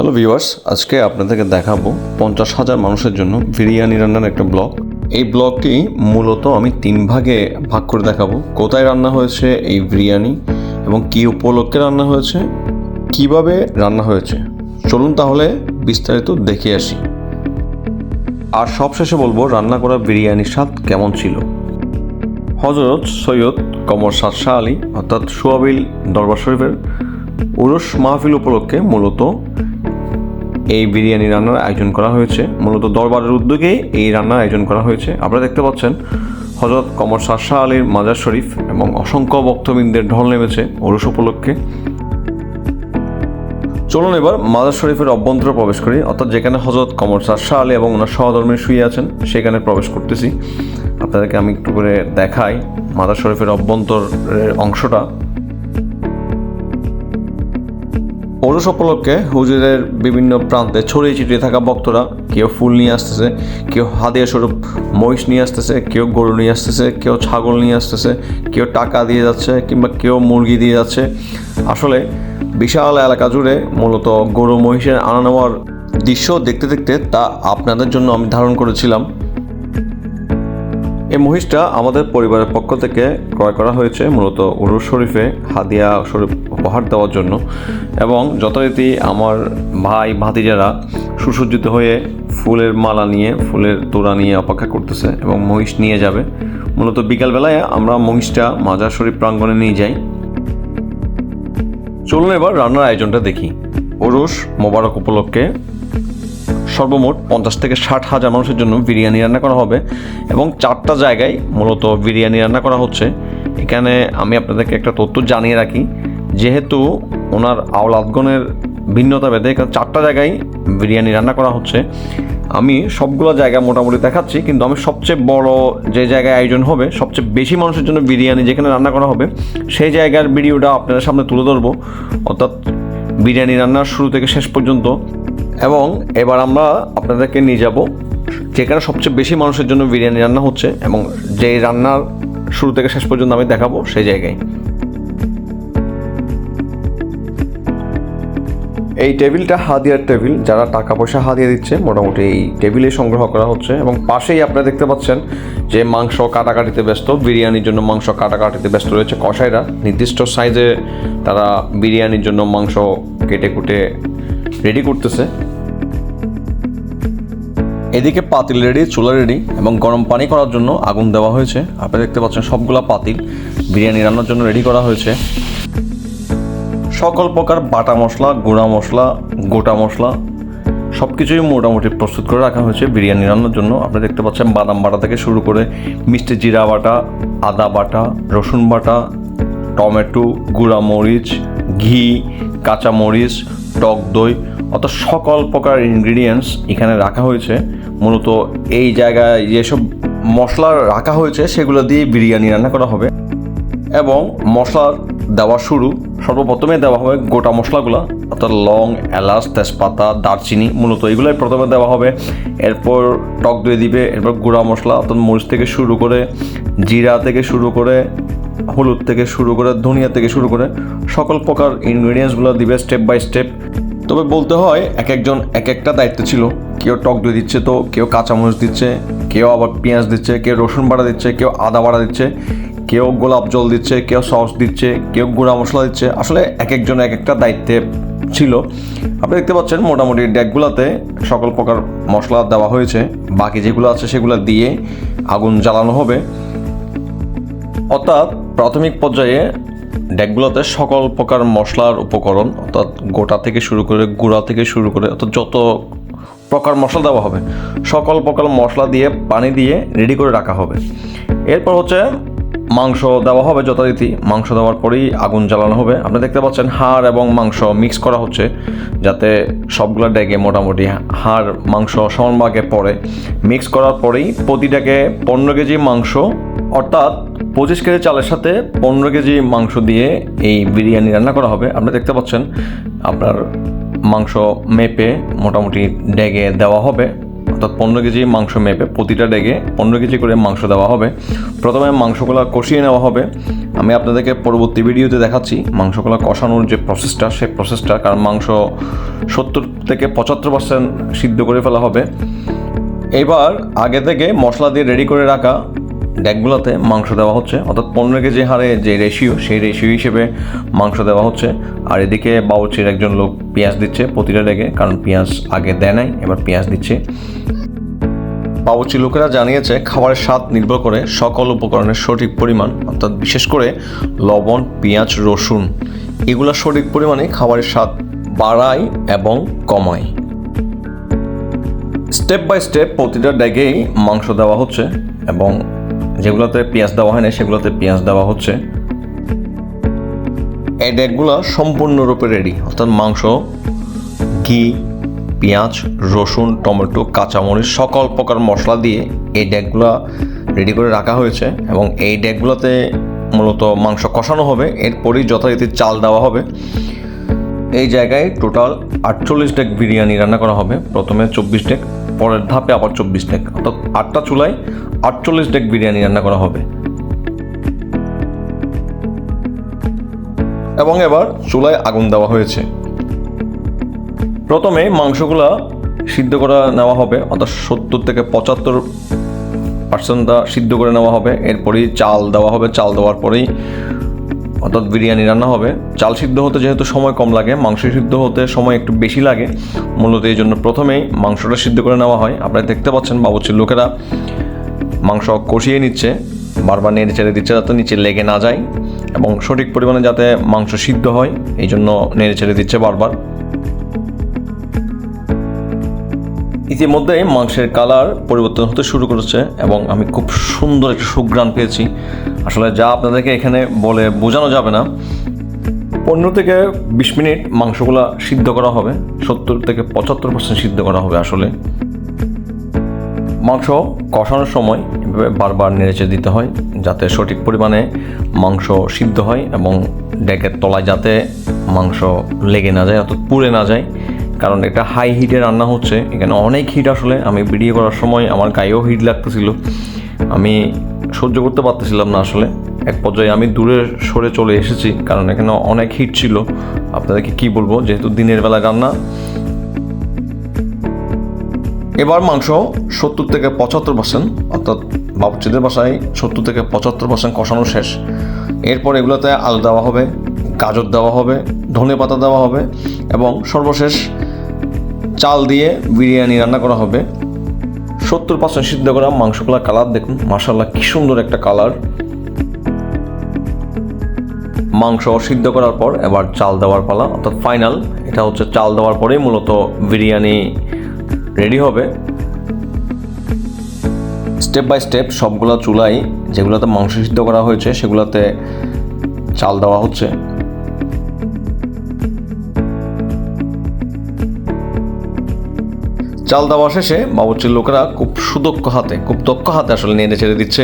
Hello viewers আজকে আপনাদেরকে দেখাবো পঞ্চাশ হাজার মানুষের জন্য বিরিয়ানি রান্নার একটা ব্লগ। এই ব্লগটি মূলত আমি তিন ভাগে ভাগ করে দেখাবো। কোথায় রান্না হয়েছে এই বিরিয়ানি এবং কী উপলক্ষে রান্না হয়েছে, কীভাবে রান্না হয়েছে। চলুন তাহলে বিস্তারিত দেখে আসি। আর সবশেষে বলব, রান্না করা বিরিয়ানির স্বাদ কেমন ছিল? হজরত সৈয়দ কমর সাদ শাহ আলী, অর্থাৎ সোয়াবিল দরবার শরীফের উরস মাহফিল উপলক্ষে মূলত এই বিরিয়ানি রান্নার আয়োজন করা হয়েছে। মূলত দরবারের উদ্যোগেই এই রান্নার আয়োজন করা হয়েছে। আপনারা দেখতে পাচ্ছেন, হজরত কমর শাহ আলীর মাজার শরীফ এবং অসংখ্য ভক্তবৃন্দের ঢল নেমেছে ওরস উপলক্ষে। চলুন এবার মাজার শরীফের অভ্যন্তরে প্রবেশ করি। অর্থাৎ যেখানে হজরত কমর শাহ আলী এবং ওনার সহধর্মী শুয়ে আছেন, সেখানে প্রবেশ করতেছি। আপনাদেরকে আমি একটু করে দেখাই মাজার শরীফের অভ্যন্তরের অংশটা। ওরস উপলক্ষে হুজুরের বিভিন্ন প্রান্তে ছড়িয়ে ছিটিয়ে থাকা ভক্তরা কেউ ফুল নিয়ে আসতেছে, কেউ হাদিয়া স্বরূপ মহিষ নিয়ে আসতেছে, কেউ গরু নিয়ে আসতেছে, কেউ ছাগল নিয়ে আসতেছে, কেউ টাকা দিয়ে যাচ্ছে কিংবা কেউ মুরগি দিয়ে যাচ্ছে। আসলে বিশাল এলাকা জুড়ে মূলত গরু মহিষের আনা নেওয়ার দৃশ্য দেখতে দেখতে তা আপনাদের জন্য আমি ধারণ করেছিলাম। এই মহিষটা আমাদের পরিবারের পক্ষ থেকে ক্রয় করা হয়েছে, মূলত উরুস শরীফে হাদিয়া শরীফ উপহার দেওয়ার জন্য। এবং যথারীতি আমার ভাই ভাতিজারা সুসজ্জিত হয়ে ফুলের মালা নিয়ে, ফুলের তোড়া নিয়ে অপেক্ষা করতেছে এবং মহিষ নিয়ে যাবে। মূলত বিকালবেলায় আমরা মহিষটা মাজার শরীফ প্রাঙ্গণে নিয়ে যাই। চলুন এবার রান্নার আয়োজনটা দেখি। ওরস মোবারক উপলক্ষে সর্বমোট পঞ্চাশ থেকে ষাট হাজার মানুষের জন্য বিরিয়ানি রান্না করা হবে এবং চারটা জায়গায় মূলত বিরিয়ানি রান্না করা হচ্ছে। এখানে আমি আপনাদেরকে একটা তথ্য জানিয়ে রাখি, যেহেতু ওনার আওলাদগণের ভিন্নতা ভেদে এখানে চারটা জায়গায় বিরিয়ানি রান্না করা হচ্ছে। আমি সবগুলো জায়গা মোটামুটি দেখাচ্ছি, কিন্তু আমি সবচেয়ে বড় যে জায়গায় আয়োজন হবে, সবচেয়ে বেশি মানুষের জন্য বিরিয়ানি যেখানে রান্না করা হবে, সেই জায়গার ভিডিওটা আপনাদের সামনে তুলে ধরবো। অর্থাৎ বিরিয়ানি রান্নার শুরু থেকে শেষ পর্যন্ত এবং এবার আমরা আপনাদেরকে নিয়ে যাব, যেখানে সবচেয়ে বেশি মানুষের জন্য বিরিয়ানি রান্না হচ্ছে এবং যেই রান্নার শুরু থেকে শেষ পর্যন্ত আমি দেখাবো সেই জায়গায়। এই টেবিলটা হাদিয়ার টেবিল, যারা টাকা পয়সা হাদিয়া দিচ্ছে, মোটামুটি এই টেবিলে সংগ্রহ করা হচ্ছে এবং পাশেই আপনারা দেখতে পাচ্ছেন যে মাংস কাটাকাটিতে ব্যস্ত, বিরিয়ানির জন্য মাংস কাটাকাটিতে ব্যস্ত রয়েছে কষাইরা নির্দিষ্ট সাইজে তারা বিরিয়ানির জন্য মাংস কেটে কুটে রেডি করতেছে। এদিকে পাতিল রেডি, চুলা রেডি এবং গরম পানি করার জন্য আগুন দেওয়া হয়েছে। আপনি দেখতে পাচ্ছেন সবগুলা পাতিল বিরিয়ানি রান্নার জন্য রেডি করা হয়েছে। সকল প্রকার বাটা মশলা, গুঁড়া মশলা, গোটা মশলা সব কিছুই মোটামুটি প্রস্তুত করে রাখা হয়েছে বিরিয়ানি রান্নার জন্য। আপনি দেখতে পাচ্ছেন বাদাম বাটা থেকে শুরু করে মিষ্টি জিরা বাটা, আদা বাটা, রসুন বাটা, টমেটো, গুঁড়া মরিচ, ঘি, কাঁচা মরিচ, টক দই অর্থাৎ সকল প্রকার ইনগ্রিডিয়েন্টস এখানে রাখা হয়েছে। মূলত এই জায়গায় যেসব মশলা রাখা হয়েছে, সেগুলো দিয়ে বিরিয়ানি রান্না করা হবে। এবং মশলা দেওয়া শুরু, সর্বপ্রথমে দেওয়া হবে গোটা মশলাগুলো, অর্থাৎ লং, এলাচ, তেজপাতা, দারচিনি, মূলত এগুলোই প্রথমে দেওয়া হবে। এরপর টক দই দিবে, এরপর গুঁড়া মশলা, অর্থাৎ মরিচ থেকে শুরু করে জিরা থেকে শুরু করে হলুদ থেকে শুরু করে ধনিয়া থেকে শুরু করে সকল প্রকার ইনগ্রিডিয়েন্টসগুলো দিবে স্টেপ বাই স্টেপ তবে বলতে হয়, এক একজন এক একটা দায়িত্ব ছিল। কেউ টক দই দিচ্ছে তো, কেউ কাঁচামরিচ দিচ্ছে, কেউ আবার পেঁয়াজ দিচ্ছে, কেউ রসুন বাড়া দিচ্ছে, কেউ আদা বাড়া দিচ্ছে, কেউ গোলাপ জল দিচ্ছে, কেউ সস দিচ্ছে, কেউ গুঁড়া মশলা দিচ্ছে। আসলে এক একজন এক একটা দায়িত্বে ছিল। আপনি দেখতে পাচ্ছেন মোটামুটি ডেকগুলোতে সকল প্রকার মশলা দেওয়া হয়েছে। বাকি যেগুলো আছে সেগুলো দিয়ে আগুন জ্বালানো হবে। অর্থাৎ প্রাথমিক পর্যায়ে ডেকগুলোতে সকল প্রকার মশলার উপকরণ, অর্থাৎ গোটা থেকে শুরু করে গুঁড়া থেকে শুরু করে, অর্থাৎ যত প্রকার মশলা দেওয়া হবে, সকল প্রকার মশলা দিয়ে, পানি দিয়ে রেডি করে রাখা হবে। এরপর হচ্ছে মাংস দেওয়া হবে যথারীতি। মাংস দেওয়ার পরেই আগুন জ্বালানো হবে। আপনি দেখতে পাচ্ছেন হাড় এবং মাংস মিক্স করা হচ্ছে, যাতে সবগুলো ডেকে মোটামুটি হাড়, মাংস সমান ভাগে পড়ে। মিক্স করার পরেই প্রতিটাকে পনেরো কেজি মাংস, অর্থাৎ পঁচিশ কেজি চালের সাথে পনেরো কেজি মাংস দিয়ে এই বিরিয়ানি রান্না করা হবে। আপনি দেখতে পাচ্ছেন, আপনার মাংস মেপে মোটামুটি ডেগে দেওয়া হবে। অর্থাৎ পনেরো কেজি মাংস মেপে প্রতিটা ডেগে পনেরো কেজি করে মাংস দেওয়া হবে। প্রথমে মাংসগুলো কষিয়ে নেওয়া হবে। আমি আপনাদেরকে পরবর্তী ভিডিওতে দেখাচ্ছি মাংসগুলো কষানোর যে প্রসেসটা সেই প্রসেসটা কারণ মাংস সত্তর থেকে পঁচাত্তর পার্সেন্ট সিদ্ধ করে ফেলা হবে। এবার আগে থেকে মশলা দিয়ে রেডি করে রাখা ড্যাকগুলোতে মাংস দেওয়া হচ্ছে। অর্থাৎ পনেরো কেজি হারে যে রেশিও সেই রেশিও হিসেবে মাংস দেওয়া হচ্ছে। আর এদিকে বাবুচির একজন লোক পেঁয়াজ দিচ্ছে প্রতিটা ডেকে কারণ পেঁয়াজ আগে দেয় নাই, এবার পেঁয়াজ দিচ্ছে। বাবুচি লোকেরা জানিয়েছে, খাবারের স্বাদ নির্ভর করে সকল উপকরণের সঠিক পরিমাণ, অর্থাৎ বিশেষ করে লবণ, পেঁয়াজ, রসুন। এগুলো সঠিক পরিমাণে খাবারের স্বাদ বাড়ায় এবং কমায়। স্টেপ বাই স্টেপ প্রতিটা ড্যাগেই মাংস দেওয়া হচ্ছে এবং যেগুলোতে পেঁয়াজ দেওয়া হয় না সেগুলোতে পেঁয়াজ দেওয়া হচ্ছে। এই ড্যাগগুলো সম্পূর্ণরূপে রেডি অর্থাৎ মাংস, ঘি, পেঁয়াজ, রসুন, টমেটো, কাঁচামরিচ, সকল প্রকার মশলা দিয়ে এই ড্যাগগুলো রেডি করে রাখা হয়েছে এবং এই ড্যাগগুলোতে মূলত মাংস কষানো হবে, এরপরই যথারীতি চাল দেওয়া হবে। এই জায়গায় টোটাল আটচল্লিশ ডেক বিরিয়ানি রান্না করা হবে, প্রথমে চব্বিশ ডেক, পরের ধাপে আবার চব্বিশ ডেক, অর্থাৎ আটটা চুলায় আটচল্লিশ ডেক বিরিয়ানি রান্না করা হবে। এবং এবার চুলায় আগুন দেওয়া হয়েছে। প্রথমে মাংসগুলা সিদ্ধ করা নেওয়া হবে, অর্থাৎ সত্তর থেকে পঁচাত্তর পার্সেন্টটা সিদ্ধ করে নেওয়া হবে। এরপরেই চাল দেওয়া হবে, চাল দেওয়ার পরেই অর্থাৎ বিরিয়ানি রান্না হবে। চাল সিদ্ধ হতে যেহেতু সময় কম লাগে, মাংস সিদ্ধ হতে সময় একটু বেশি লাগে, মূলত এই জন্য প্রথমেই মাংসটা সিদ্ধ করে নেওয়া হয়। আপনারা দেখতে পাচ্ছেন বাবুচির লোকেরা মাংস কষিয়ে নিচ্ছে। বারবার নেড়ে চেড়ে দিচ্ছে যাতে নিচে লেগে না যায় এবং সঠিক পরিমাণে যাতে মাংস সিদ্ধ হয়, এই জন্য নেড়ে চেড়ে দিচ্ছে বারবার। ইতিমধ্যেই মাংসের কালার পরিবর্তন হতে শুরু করেছে এবং আমি খুব সুন্দর একটা সুঘ্রাণ পেয়েছি। আসলে যা আপনাদেরকে এখানে বলে বোঝানো যাবে না। পনেরো থেকে বিশ মিনিট মাংসগুলো সিদ্ধ করা হবে, সত্তর থেকে পঁচাত্তর পার্সেন্ট সিদ্ধ করা হবে আসলে। মাংস কষানোর সময় এভাবে বারবার নেড়েচে দিতে হয় যাতে সঠিক পরিমাণে মাংস সিদ্ধ হয় এবং ডেকের তলায় যাতে মাংস লেগে না যায় অর্থাৎ পুড়ে না যায়। কারণ এটা হাই হিটে রান্না হচ্ছে। এখানে অনেক হিট আসলে। আমি ভিডিও করার সময় আমার গায়েও হিট লাগতেছিল। আমি সহ্য করতে পারতেছিলাম না আসলে। এক পর্যায়ে আমি দূরে সরে চলে এসেছি। কারণ এখানে অনেক হিট ছিল। আপনাদেরকে কি বলব? যেহেতু দিনের বেলা রান্না এবার মাংস সত্তর থেকে পঁচাত্তর পার্সেন্ট অর্থাৎ বাবুচিদের বাসায় সত্তর থেকে পঁচাত্তর পার্সেন্ট কষানো শেষ। এরপর এগুলোতে আলু দেওয়া হবে, গাজর দেওয়া হবে, ধনে পাতা দেওয়া হবে এবং সর্বশেষ চাল দিয়ে বিরিয়ানি রান্না করা হবে। সত্তর পার্সেন্ট সিদ্ধ করা মাংসগুলা কালার দেখুন মাসাল্লাহ কি সুন্দর একটা কালার। মাংস সিদ্ধ করার পর এবার চাল দেওয়ার পালা, অর্থাৎ ফাইনাল, এটা হচ্ছে চাল দেওয়ার পরেই মূলত বিরিয়ানি রেডি হবে। স্টেপ বাই স্টেপ সবগুলো চুলাই যেগুলোতে মাংস সিদ্ধ করা হয়েছে সেগুলোতে চাল দেওয়া হচ্ছে। চাল দেওয়া শেষে বাবুর্চির লোকেরা খুব সুদক্ষ হাতে, খুব দক্ষ হাতে আসলে নেড়ে ছেড়ে দিচ্ছে।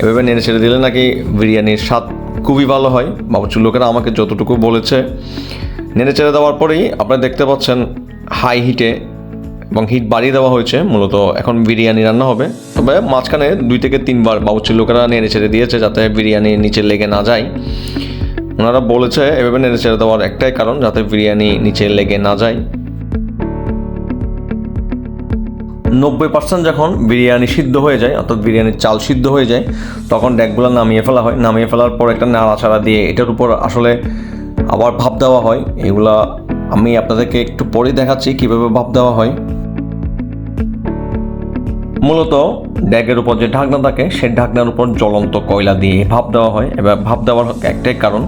এভাবে নেড়ে ছেড়ে দিলে নাকি বিরিয়ানির স্বাদ খুবই ভালো হয়। বাবুর্চির লোকেরা আমাকে যতটুকু বলেছে, নেড়ে ছেড়ে দেওয়ার পরেই আপনারা দেখতে পাচ্ছেন হাই হিটে এবং হিট বাড়িয়ে দেওয়া হয়েছে, মূলত এখন বিরিয়ানি রান্না হবে। তবে মাঝখানে দুই থেকে তিনবার বাবুর্চির লোকেরা নেড়ে ছেড়ে দিয়েছে যাতে বিরিয়ানি নিচে লেগে না যায়। ওনারা বলেছে, এভাবে নেড়ে ছেড়ে দেওয়ার একটাই কারণ, যাতে বিরিয়ানি নিচে লেগে না যায়। নব্বই পার্সেন্ট যখন বিরিয়ানি সিদ্ধ হয়ে যায়, অর্থাৎ বিরিয়ানির চাল সিদ্ধ হয়ে যায়, তখন ড্যাকগুলো নামিয়ে ফেলা হয়। নামিয়ে ফেলার পর একটা নাড়াচাড়া দিয়ে এটার উপর আসলে আবার ভাপ দেওয়া হয়। এগুলা আমি আপনাদেরকে একটু পরে দেখাচ্ছি কীভাবে ভাপ দেওয়া হয়। মূলত ড্যাগের উপর যে ঢাকনা থাকে, সেই ঢাকনার উপর জ্বলন্ত কয়লা দিয়ে ভাপ দেওয়া হয়। এবার ভাপ দেওয়ার একটাই কারণ,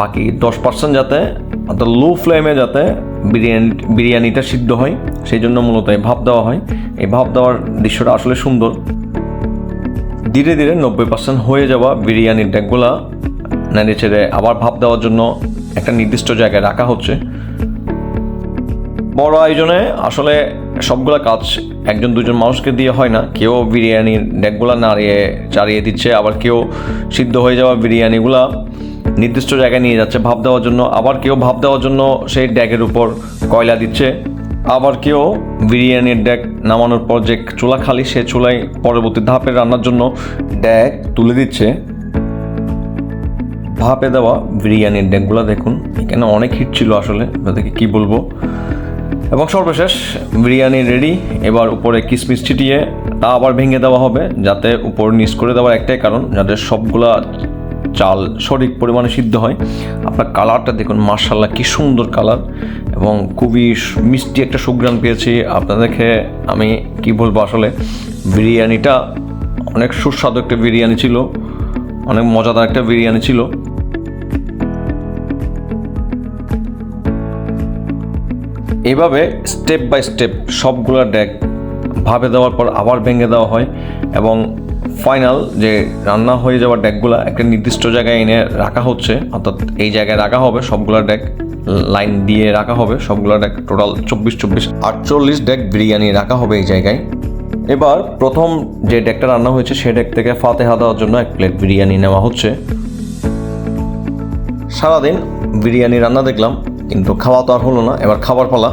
বাকি দশ পার্সেন্ট যাতে অর্থাৎ লো ফ্লেমে যাতে বিরিয়ানি, বিরিয়ানিটা সিদ্ধ হয়, সেই জন্য মূলত এই ভাপ দেওয়া হয়। এই ভাপ দেওয়ার দৃশ্যটা আসলে সুন্দর। ধীরে ধীরে নব্বই পার্সেন্ট হয়ে যাওয়া বিরিয়ানির ড্যাগগুলা নেড়ে ছেড়ে আবার ভাপ দেওয়ার জন্য একটা নির্দিষ্ট জায়গায় রাখা হচ্ছে। বড় আয়োজনে আসলে সবগুলা কাজ একজন, দুজন মানুষকে দিয়ে হয় না। কেউ বিরিয়ানির ডেকগুলা নাড়িয়ে চাড়িয়ে দিচ্ছে, আবার কেউ সিদ্ধ হয়ে যাওয়া বিরিয়ানিগুলা নির্দিষ্ট জায়গায় নিয়ে যাচ্ছে ভাপ দেওয়ার জন্য। আবার কেউ ভাপ দেওয়ার জন্য সেই ড্যাগের উপর কয়লা দিচ্ছে। আবার কেউ বিরিয়ানির ড্যাগ নামানোর পর যে চুলা খালি, সে চুলায় পরবর্তী ধাপে রান্নার জন্য ড্যাগ তুলে দিচ্ছে। ভাপে দেওয়া বিরিয়ানির ডেকগুলো দেখুন, এখানে অনেক হিট ছিল আসলে আপনাদেরকে কী বলব? এবং সর্বশেষ, বিরিয়ানি রেডি এবার উপরে কিসমিস ছিটিয়ে, তা আবার ভেঙে দেওয়া হবে, যাতে উপর নিচ করে দেওয়ার একটাই কারণ, যাতে সবগুলা চাল সঠিক পরিমাণে সিদ্ধ হয়। আপনার কালারটা দেখুন মার্শাল্লাহ কি সুন্দর কালার। এবং খুবই মিষ্টি একটা সুগ্রান পেয়েছি। আপনাদেরকে আমি কি বলব আসলে, বিরিয়ানিটা অনেক সুস্বাদু একটা বিরিয়ানি ছিল, অনেক মজাদার একটা বিরিয়ানি ছিল। এভাবে স্টেপ বাই স্টেপ সবগুলো ডেক ভাবে দেওয়ার পর আবার ভেঙে দেওয়া হয় এবং ফাইনাল যে রান্না হয়ে যাওয়া ডেকগুলো একটা নির্দিষ্ট জায়গায় এনে রাখা হচ্ছে, অর্থাৎ এই জায়গায় রাখা হবে সবগুলো ডেক লাইন দিয়ে রাখা হবে সবগুলো ডেক টোটাল চব্বিশ চব্বিশ, আটচল্লিশ ডেক বিরিয়ানি রাখা হবে এই জায়গায়। এবার প্রথম যে ডেকটা রান্না হয়েছে সে ডেক থেকে ফাতেহা দেওয়ার জন্য এক প্লেট বিরিয়ানি নেওয়া হচ্ছে। সারাদিন বিরিয়ানি রান্না দেখলাম কিন্তু খাওয়া তো আর হলো না। এবার খাবার পালা।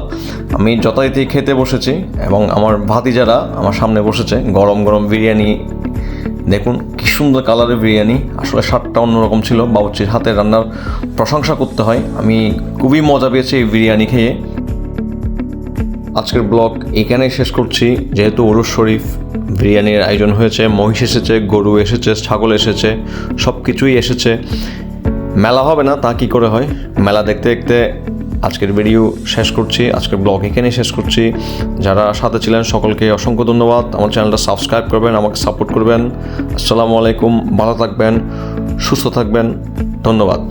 আমি যথারীতি খেতে বসেছি এবং আমার ভাতিজারা আমার সামনে বসেছে। গরম গরম বিরিয়ানি। দেখুন কি সুন্দর কালারের বিরিয়ানি। আসলে স্বাদটা অন্যরকম ছিল। বাবুচির হাতের রান্নার প্রশংসা করতে হয়। আমি খুবই মজা পেয়েছি এই বিরিয়ানি খেয়ে। আজকের ব্লগ এখানেই শেষ করছি। যেহেতু ওরস শরীফ বিরিয়ানির আয়োজন হয়েছে, মহিষ এসেছে, গরু এসেছে, ছাগল এসেছে সব কিছুই এসেছে। মেলা হবে না, তা কি করে হয়? মেলা দেখতে দেখতে আজকের ভিডিও শেষ করছি, আজকের ব্লগ এখানেই শেষ করছি। যারা সাথে ছিলেন, সকলকে অসংখ্য ধন্যবাদ। আমার চ্যানেলটা সাবস্ক্রাইব করবেন, আমাকে সাপোর্ট করবেন। আসসালামু আলাইকুম, ভালো থাকবেন, সুস্থ থাকবেন, ধন্যবাদ।